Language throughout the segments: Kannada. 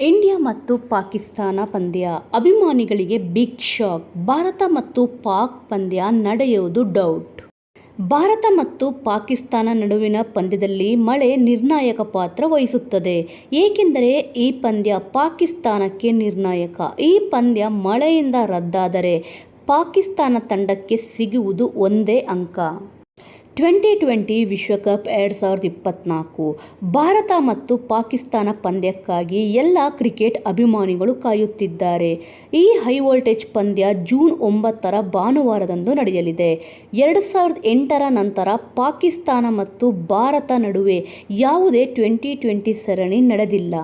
ಇಂಡಿಯಾ ಮತ್ತು ಪಾಕಿಸ್ತಾನ ಪಂದ್ಯ. ಅಭಿಮಾನಿಗಳಿಗೆ ಬಿಗ್ ಶಾಕ್. ಭಾರತ ಮತ್ತು ಪಾಕ್ ಪಂದ್ಯ ನಡೆಯುವುದು ಡೌಟ್. ಭಾರತ ಮತ್ತು ಪಾಕಿಸ್ತಾನ ನಡುವಿನ ಪಂದ್ಯದಲ್ಲಿ ಮಳೆ ನಿರ್ಣಾಯಕ ಪಾತ್ರ ವಹಿಸುತ್ತದೆ. ಏಕೆಂದರೆ ಈ ಪಂದ್ಯ ಪಾಕಿಸ್ತಾನಕ್ಕೆ ನಿರ್ಣಾಯಕ. ಈ ಪಂದ್ಯ ಮಳೆಯಿಂದ ರದ್ದಾದರೆ ಪಾಕಿಸ್ತಾನ ತಂಡಕ್ಕೆ ಸಿಗುವುದು ಒಂದೇ ಅಂಕ. ಟ್ವೆಂಟಿ ಟ್ವೆಂಟಿ ವಿಶ್ವಕಪ್ ಎರಡು ಸಾವಿರದ ಇಪ್ಪತ್ತ್ನಾಲ್ಕು ಭಾರತ ಮತ್ತು ಪಾಕಿಸ್ತಾನ ಪಂದ್ಯಕ್ಕಾಗಿ ಎಲ್ಲ ಕ್ರಿಕೆಟ್ ಅಭಿಮಾನಿಗಳು ಕಾಯುತ್ತಿದ್ದಾರೆ. ಈ ಹೈ ವೋಲ್ಟೇಜ್ ಪಂದ್ಯ ಜೂನ್ ಒಂಬತ್ತರ ಭಾನುವಾರದಂದು ನಡೆಯಲಿದೆ. ಎರಡು ಸಾವಿರದ ಎಂಟರ ನಂತರ ಪಾಕಿಸ್ತಾನ ಮತ್ತು ಭಾರತ ನಡುವೆ ಯಾವುದೇ ಟ್ವೆಂಟಿ ಟ್ವೆಂಟಿ ಸರಣಿ ನಡೆದಿಲ್ಲ.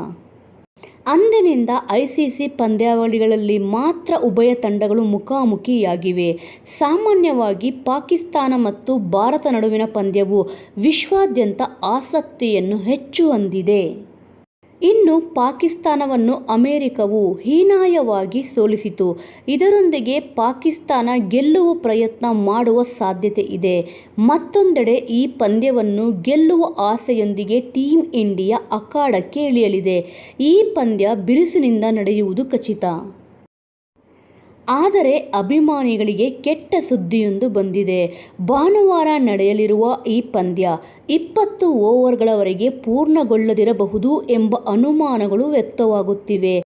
ಅಂದಿನಿಂದ ಐಸಿಸಿ ಪಂದ್ಯಾವಳಿಗಳಲ್ಲಿ ಮಾತ್ರ ಉಭಯ ತಂಡಗಳು ಮುಖಾಮುಖಿಯಾಗಿವೆ. ಸಾಮಾನ್ಯವಾಗಿ ಪಾಕಿಸ್ತಾನ ಮತ್ತು ಭಾರತ ನಡುವಿನ ಪಂದ್ಯವು ವಿಶ್ವಾದ್ಯಂತ ಆಸಕ್ತಿಯನ್ನು ಹೆಚ್ಚು ಹೊಂದಿದೆ. ಇನ್ನು ಪಾಕಿಸ್ತಾನವನ್ನು ಅಮೆರಿಕವು ಹೀನಾಯವಾಗಿ ಸೋಲಿಸಿತು. ಇದರೊಂದಿಗೆ ಪಾಕಿಸ್ತಾನ ಗೆಲ್ಲುವ ಪ್ರಯತ್ನ ಮಾಡುವ ಸಾಧ್ಯತೆ ಇದೆ. ಮತ್ತೊಂದೆಡೆ ಈ ಪಂದ್ಯವನ್ನು ಗೆಲ್ಲುವ ಆಸೆಯೊಂದಿಗೆ ಟೀಮ್ ಇಂಡಿಯಾ ಅಖಾಡಕ್ಕೆ ಇಳಿಯಲಿದೆ. ಈ ಪಂದ್ಯ ಬಿರುಸಿನಿಂದ ನಡೆಯುವುದು ಖಚಿತ. ಆದರೆ ಅಭಿಮಾನಿಗಳಿಗೆ ಕೆಟ್ಟ ಸುದ್ದಿಯೊಂದು ಬಂದಿದೆ. ಭಾನುವಾರ ನಡೆಯಲಿರುವ ಈ ಪಂದ್ಯ ಇಪ್ಪತ್ತು ಓವರ್ಗಳವರೆಗೆ ಪೂರ್ಣಗೊಳ್ಳದಿರಬಹುದು ಎಂಬ ಅನುಮಾನಗಳು ವ್ಯಕ್ತವಾಗುತ್ತಿವೆ.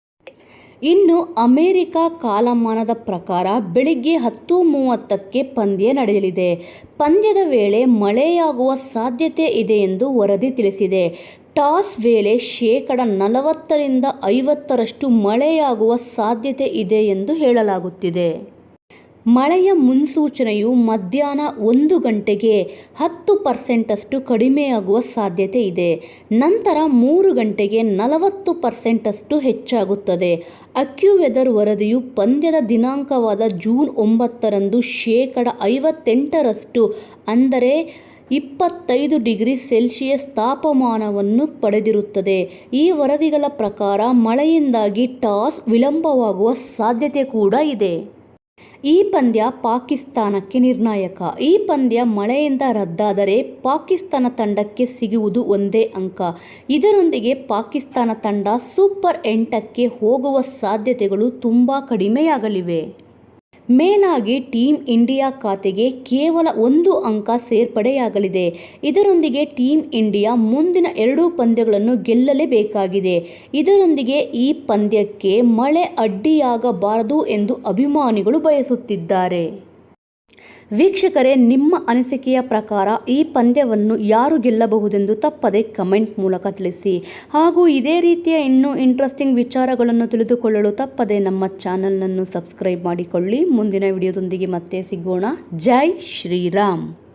ಇನ್ನು ಅಮೆರಿಕ ಕಾಲಮಾನದ ಪ್ರಕಾರ ಬೆಳಿಗ್ಗೆ ಹತ್ತು ಮೂವತ್ತಕ್ಕೆ ಪಂದ್ಯ ನಡೆಯಲಿದೆ. ಪಂದ್ಯದ ವೇಳೆ ಮಳೆಯಾಗುವ ಸಾಧ್ಯತೆ ಇದೆ ಎಂದು ವರದಿ ತಿಳಿಸಿದೆ. ಟಾಸ್ ವೇಳೆ ಶೇಕಡ ನಲವತ್ತರಿಂದ ಐವತ್ತರಷ್ಟು ಮಳೆಯಾಗುವ ಸಾಧ್ಯತೆ ಇದೆ ಎಂದು ಹೇಳಲಾಗುತ್ತಿದೆ. ಮಳೆಯ ಮುನ್ಸೂಚನೆಯು ಮಧ್ಯಾಹ್ನ ಒಂದು ಗಂಟೆಗೆ ಹತ್ತು ಪರ್ಸೆಂಟಷ್ಟು ಕಡಿಮೆಯಾಗುವ ಸಾಧ್ಯತೆ ಇದೆ. ನಂತರ ಮೂರು ಗಂಟೆಗೆ ನಲವತ್ತು ಪರ್ಸೆಂಟಷ್ಟು ಹೆಚ್ಚಾಗುತ್ತದೆ. ಅಕ್ಯುವೆದರ್ ವರದಿಯು ಪಂದ್ಯದ ದಿನಾಂಕವಾದ ಜೂನ್ ಒಂಬತ್ತರಂದು ಶೇಕಡ ಐವತ್ತೆಂಟರಷ್ಟು ಅಂದರೆ ಇಪ್ಪತ್ತೈದು ಡಿಗ್ರಿ ಸೆಲ್ಸಿಯಸ್ ತಾಪಮಾನವನ್ನು ಪಡೆದಿರುತ್ತದೆ. ಈ ವರದಿಗಳ ಪ್ರಕಾರ ಮಳೆಯಿಂದಾಗಿ ಟಾಸ್ ವಿಳಂಬವಾಗುವ ಸಾಧ್ಯತೆ ಕೂಡ ಇದೆ. ಈ ಪಂದ್ಯ ಪಾಕಿಸ್ತಾನಕ್ಕೆ ನಿರ್ಣಾಯಕ. ಈ ಪಂದ್ಯ ಮಳೆಯಿಂದ ರದ್ದಾದರೆ ಪಾಕಿಸ್ತಾನ ತಂಡಕ್ಕೆ ಸಿಗುವುದು ಒಂದೇ ಅಂಕ. ಇದರೊಂದಿಗೆ ಪಾಕಿಸ್ತಾನ ತಂಡ ಸೂಪರ್ ಎಂಟಕ್ಕೆ ಹೋಗುವ ಸಾಧ್ಯತೆಗಳು ತುಂಬ ಕಡಿಮೆಯಾಗಲಿವೆ. ಮೇಲಾಗಿ ಟೀಂ ಇಂಡಿಯಾ ಖಾತೆಗೆ ಕೇವಲ ಒಂದು ಅಂಕ ಸೇರ್ಪಡೆಯಾಗಲಿದೆ. ಇದರೊಂದಿಗೆ ಟೀಂ ಇಂಡಿಯಾ ಮುಂದಿನ ಎರಡೂ ಪಂದ್ಯಗಳನ್ನು ಗೆಲ್ಲಲೇಬೇಕಾಗಿದೆ. ಇದರೊಂದಿಗೆ ಈ ಪಂದ್ಯಕ್ಕೆ ಮಳೆ ಅಡ್ಡಿಯಾಗಬಾರದು ಎಂದು ಅಭಿಮಾನಿಗಳು ಬಯಸುತ್ತಿದ್ದಾರೆ. ವೀಕ್ಷಕರೇ, ನಿಮ್ಮ ಅನಿಸಿಕೆಯ ಪ್ರಕಾರ ಈ ಪಂದ್ಯವನ್ನು ಯಾರು ಗೆಲ್ಲಬಹುದೆಂದು ತಪ್ಪದೆ ಕಮೆಂಟ್ ಮೂಲಕ ತಿಳಿಸಿ. ಹಾಗೂ ಇದೇ ರೀತಿಯ ಇನ್ನೂ ಇಂಟ್ರೆಸ್ಟಿಂಗ್ ವಿಚಾರಗಳನ್ನು ತಿಳಿದುಕೊಳ್ಳಲು ತಪ್ಪದೆ ನಮ್ಮ ಚಾನಲನ್ನು ಸಬ್ಸ್ಕ್ರೈಬ್ ಮಾಡಿಕೊಳ್ಳಿ. ಮುಂದಿನ ವಿಡಿಯೋದೊಂದಿಗೆ ಮತ್ತೆ ಸಿಗೋಣ. ಜೈ ಶ್ರೀರಾಮ್!